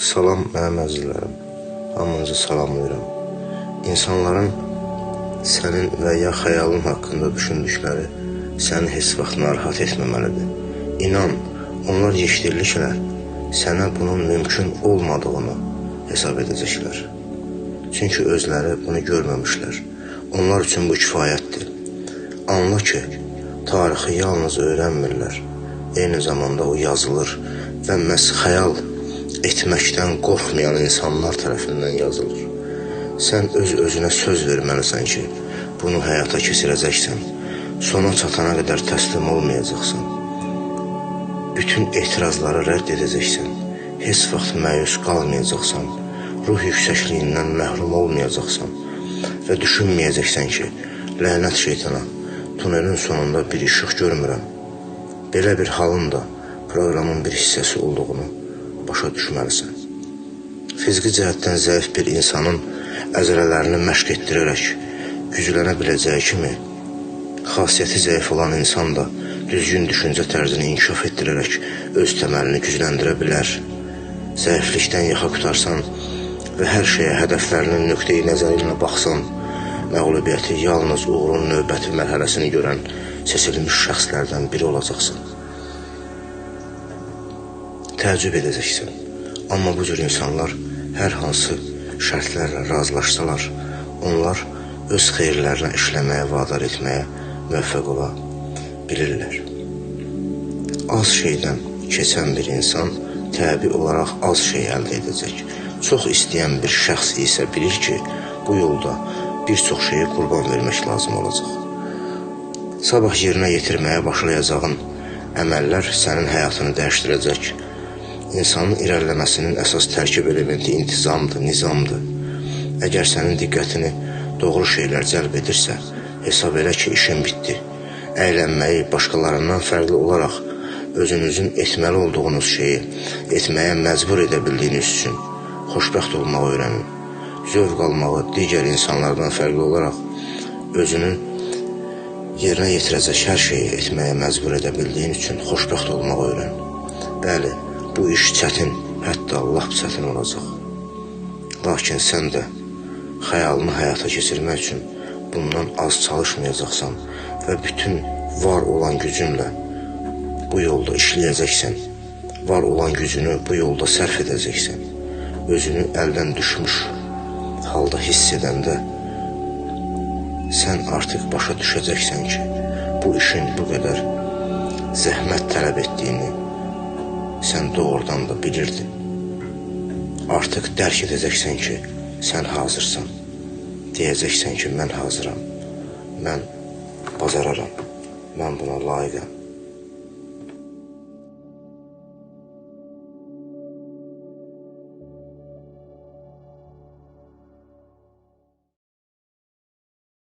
Salam mənim əzizlərim. Hamınızı salamlayıram. İnsanların sənin və ya xəyalın haqqında düşündükləri səni heç vaxt narahat etməməlidir. İnan, onlar yeşdirliklər sənə bunun mümkün olmadığını hesab edəcəklər. Çünki özləri bunu görməmişlər. Onlar üçün bu kifayətdir. Anla ki, tarixi yalnız öyrənmirlər. Eyni zamanda o yazılır və məhz xəyal etməkdən qorxmayan insanlar tərəfindən yazılır. Sən öz özünə söz verməlisən ki, bunu həyata keçirəcəksən. Sona çatana qədər təslim olmayacaqsan. Bütün etirazları rədd edəcəksən. Heç vaxt məyus qalmayacaqsan. Ruh yüksəkliyindən məhrum olmayacaqsan və düşünməyəcəksən ki, lənət şeytana, tunelin sonunda bir işıq görmürəm. Belə bir halın da proqramın bir hissəsi olduğunu başa düşməlisən. Fiziki cəhətdən zəif bir insanın əzələlərini məşq etdirərək güclənə biləcəyi kimi, xasiyyəti zəif olan insan da düzgün düşüncə tərzini inkişaf etdirərək öz təməlini gücləndirə bilər. Zəiflikdən yaxa qutarsan və hər şeyə hədəflərinin nöqteyi nəzəri ilə baxsan, məğlubiyyəti yalnız uğurun növbəti mərhələsini görən seçilmiş şəxslərdən biri olacaqsan. Təəccüb edəcəksən. Amma bu cür insanlar hər hansı şərtlərlə razılaşsalar, onlar öz xeyirlərinə işləməyə, vadar etməyə müvəffəq ola bilirlər. Az şeydən keçən bir insan təbii olaraq az şey əldə edəcək. Çox istəyən bir şəxs isə bilir ki, bu yolda bir çox şeyi qurban vermək lazım olacaq. Sabah yerinə yetirməyə başlayacağın əməllər sənin həyatını dəyişdirəcək. İnsanın irəliləməsinin əsas tərkib elementi intizamdır, nizamdır. Əgər sənin diqqətini doğru şeylər cəlb edirsə, hesab elə ki, işin bitdi. Əylənməyi başqalarından fərqli olaraq özünüzün etməli olduğunuz şeyi etməyə məcbur edə bildiyiniz üçün xoşbəxt olmağı öyrənin. Zövq almağı digər insanlardan fərqli olaraq özünü yerinə yetirəcək hər şeyi etməyə məcbur edə bildiyin üçün xoşbəxt olmağı öyrən. Bəli, bu iş çətin, hətta lap çətin olacaq. Lakin sən də xəyalını həyata keçirmək üçün bundan az çalışmayacaqsan və bütün var olan gücünlə bu yolda işləyəcəksən. Var olan gücünü bu yolda sərf edəcəksən. Özünü əldən düşmüş halda hiss edəndə sən artıq başa düşəcəksən ki, bu işin bu qədər zəhmət tələb etdiyini sən doğrudan da bilirdin. Artıq dərk edəcəksən ki, sən hazırsan. Deyəcəksən ki, mən hazıram. Mən bacararam. Mən buna layiqəm.